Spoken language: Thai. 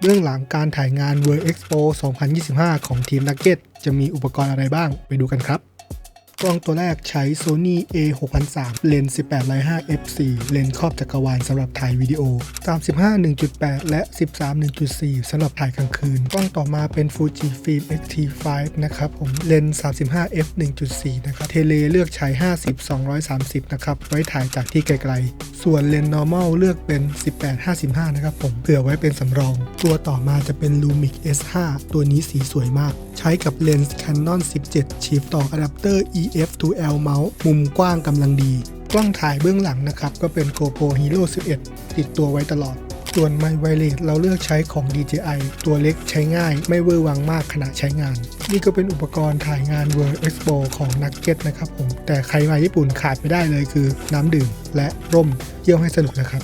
เบื้องหลังการถ่ายงาน World Expo 2025 ของทีมนักเก็ตจะมีอุปกรณ์อะไรบ้างไปดูกันครับ กล้องตัวแรกใช้ Sony A6003 เลนส์18ไล5 f4 เลนส์ครอบจักรวาลสำหรับถ่ายวิดีโอ 35 1.8 และ 13 1.4สำหรับถ่ายกลางคืน กล้องต่อมาเป็น Fuji Film X-T5 นะครับผม เลนส์35 f 1.4 นะครับ เทเลเลือกใช้ 50 230 นะครับ ไว้ถ่ายจากที่ไกลๆ ส่วนเลนส์ normal เลือกเป็น 18 55 นะครับผม เผื่อไว้เป็นสำรอง ตัวต่อมาจะเป็น Lumix S5 ตัวนี้สีสวยมาก ใช้กับเลนส์ Canon 17 Shift ต่ออะแดปเตอร์ EF to L เมาส์มุมกว้างกำลังดี กล้องถ่ายเบื้องหลังนะครับ ก็เป็น GoPro Hero 11 ติดตัวไว้ตลอด ส่วนไมค์ไวเลสเราเลือกใช้ของ DJI ตัวเล็กใช้ง่าย ไม่เวอร์วังมากขณะใช้งาน นี่ก็เป็นอุปกรณ์ถ่ายงาน World Expo ของ Nugget นะครับผม แต่ใครมาญี่ปุ่นขาดไม่ได้เลยคือน้ำดื่มและร่มเที่ยวให้สนุกนะครับ